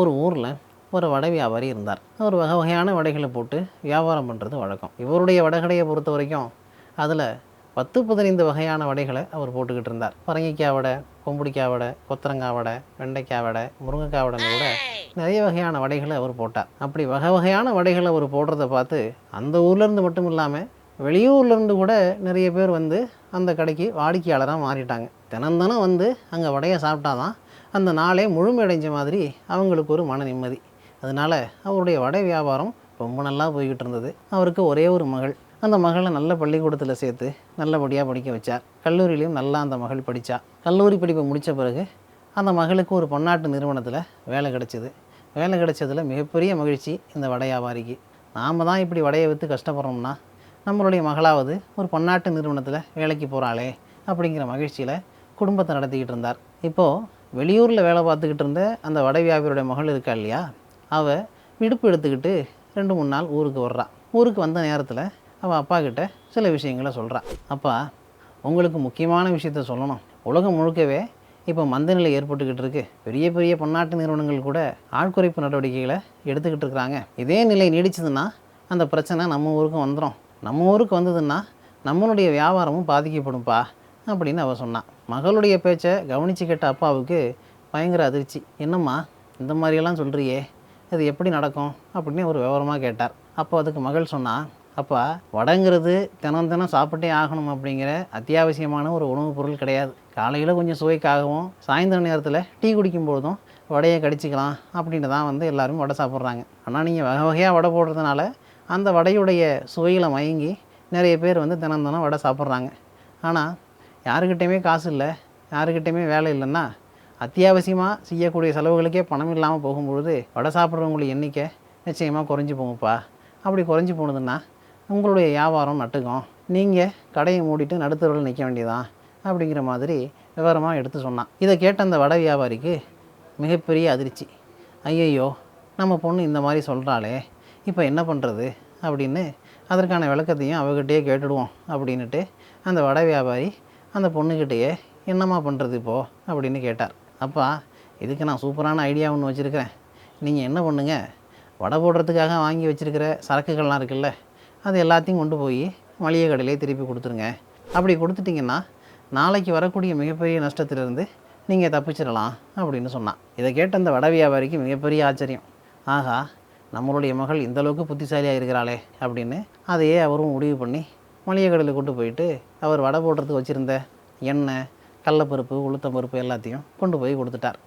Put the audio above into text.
ஒரு ஊரில் ஒரு வடை வியாபாரி இருந்தார். அவர் வகை வகையான வடைகளை போட்டு வியாபாரம் பண்ணுறது வழக்கம். இவருடைய வடகடையை பொறுத்த வரைக்கும் அதில் பத்து பதினைந்து வகையான வடைகளை அவர் போட்டுக்கிட்டு இருந்தார். பரங்கிக்காய் வடை கொம்புடிக்காய் வடை கொத்தரங்காய் வடை வெண்டைக்காய் வடை முருங்கைக்காய் வடைன்னு கூட நிறைய வகையான வடைகளை அவர் போட்டார். அப்படி வகை வகையான வடைகளை அவர் போடுறத பார்த்து அந்த ஊர்லேருந்து மட்டும் இல்லாமல் வெளியூர்லேருந்து கூட நிறைய பேர் வந்து அந்த கடைக்கு வாடிக்கையாளராக மாறிட்டாங்க. தினம் தினம் வந்து அங்கே வடையை சாப்பிட்டாதான் அந்த நாளே முழுமையடைஞ்ச மாதிரி அவங்களுக்கு ஒரு மன நிம்மதி. அதனால் அவருடைய வடை வியாபாரம் ரொம்ப நல்லா போய்கிட்டு இருந்தது. அவருக்கு ஒரே ஒரு மகள். அந்த மகளை நல்ல பள்ளிக்கூடத்தில் சேர்த்து நல்லபடியாக படிக்க வச்சார். கல்லூரியிலையும் நல்லா அந்த மகள் படித்தா கல்லூரி படிப்பை முடித்த பிறகு அந்த மகளுக்கு ஒரு பன்னாட்டு நிறுவனத்தில் வேலை கிடைச்சிது. வேலை கிடைச்சதில் மிகப்பெரிய மகிழ்ச்சி இந்த வடை வியாபாரிக்கு. நாம் தான் இப்படி வடையை விற்று கஷ்டப்படுறோம்னா நம்மளுடைய மகளாவது ஒரு பன்னாட்டு நிறுவனத்தில் வேலைக்கு போகிறாளே அப்படிங்கிற மகிழ்ச்சியில் குடும்பத்தை நடத்திக்கிட்டு இருந்தார். இப்போது வெளியூரில் வேலை பார்த்துக்கிட்டு இருந்த அந்த வட வியாபாரியோட மகள் இருக்கா இல்லையா? அவள் விடுப்பு எடுத்துக்கிட்டு ரெண்டு மூணு நாள் ஊருக்கு வர்றா. ஊருக்கு வந்த நேரத்தில் அவள் அப்பா கிட்ட சில விஷயங்களை சொல்கிறான் அப்பா உங்களுக்கு முக்கியமான விஷயத்த சொல்லணும். உலகம் முழுக்கவே இப்போ மந்தநிலை ஏற்பட்டுக்கிட்டு இருக்கு. பெரிய பெரிய பன்னாட்டு நிறுவனங்கள் கூட ஆட்குறைப்பு நடவடிக்கைகளை எடுத்துக்கிட்டு இருக்கிறாங்க இதே நிலை நீடிச்சதுன்னா அந்த பிரச்சனை நம்ம ஊருக்கும் வந்துடும் நம்ம ஊருக்கு வந்ததுன்னா நம்மளுடைய வியாபாரமும் பாதிக்கப்படும்ப்பா அப்படின்னு அவள் சொன்னான் மகளுடைய பேச்சை கவனிச்சு கேட்ட அப்பாவுக்கு பயங்கர அதிர்ச்சி. என்னம்மா இந்த மாதிரியெல்லாம் சொல்கிறியே அது எப்படி நடக்கும் அப்படின்னு ஒரு விவரமாக கேட்டார். அப்போ அதுக்கு மகள் சொன்னால் அப்பா வடைங்கிறது தினம் தினம் சாப்பிட்டே ஆகணும் அப்படிங்கிற அத்தியாவசியமான ஒரு உணவுப் பொருள் கிடையாது. காலையில் கொஞ்சம் சுவைக்காகவும் சாயந்தர நேரத்தில் டீ குடிக்கும் பொழுதும் வடையை கடிச்சிக்கலாம் அப்படின்னு தான் வந்து எல்லோரும் வடை சாப்பிட்றாங்க. ஆனால் நீங்கள் வகை வகையாக வடை போடுறதுனால அந்த வடையுடைய சுவையில் மயங்கி நிறைய பேர் வந்து தினம் தினம் வடை சாப்பிட்றாங்க. ஆனால் யாருக்கிட்டேயுமே காசு இல்லை யாருக்கிட்டேயுமே வேலை இல்லைன்னா அத்தியாவசியமாக செய்யக்கூடிய செலவுகளுக்கே பணம் இல்லாமல் போகும்பொழுது வடை சாப்பிட்றவங்களுடைய எண்ணிக்கை நிச்சயமாக குறைஞ்சி போகும்ப்பா. அப்படி குறைஞ்சி போனதுன்னா உங்களுடைய வியாபாரம் நட்டுக்கும். நீங்கள் கடையை மூடிட்டு நடுத்தருவில் நிற்க வேண்டியதான் அப்படிங்கிற மாதிரி விவரமாக எடுத்து சொன்னான். இதை கேட்ட அந்த வடை வியாபாரிக்கு மிகப்பெரிய அதிர்ச்சி. ஐயையோ நம்ம பொண்ணு இந்த மாதிரி சொல்கிறாளே இப்போ என்ன பண்ணுறது அப்படின்னு அதற்கான விளக்கத்தையும் அவகிட்டே கேட்டுடுவோம் அப்படின்னுட்டு அந்த வடை வியாபாரி அந்த பொண்ணுக்கிட்டேயே என்னம்மா பண்ணுறது இப்போது அப்படின்னு கேட்டார். அப்பா இதுக்கு நான் சூப்பரான ஐடியா ஒன்று வச்சுருக்கிறேன். நீங்கள் என்ன பண்ணுங்க? வடை போடுறதுக்காக வாங்கி வச்சுருக்கிற சரக்குகள்லாம் இருக்குல்ல அது எல்லாத்தையும் கொண்டு போய் மளிகை கடையிலே திருப்பி கொடுத்துருங்க. அப்படி கொடுத்துட்டிங்கன்னா நாளைக்கு வரக்கூடிய மிகப்பெரிய நஷ்டத்திலிருந்து நீங்கள் தப்பிச்சிடலாம் அப்படின்னு சொன்னான். இதை கேட்ட அந்த வடை வியாபாரிக்கு மிகப்பெரிய ஆச்சரியம். ஆகா நம்மளுடைய மகள் இந்தளவுக்கு புத்திசாலியாக இருக்கிறாளே அப்படின்னு அதையே அவரும் முடிவு பண்ணி மளிகை கடையில் கொண்டு போயிட்டு அவர் வடை போடுறதுக்கு வச்சுருந்த எண்ணெய் கடலப்பருப்பு உளுத்தம்பருப்பு எல்லாத்தையும் கொண்டு போய் கொடுத்துட்டார்.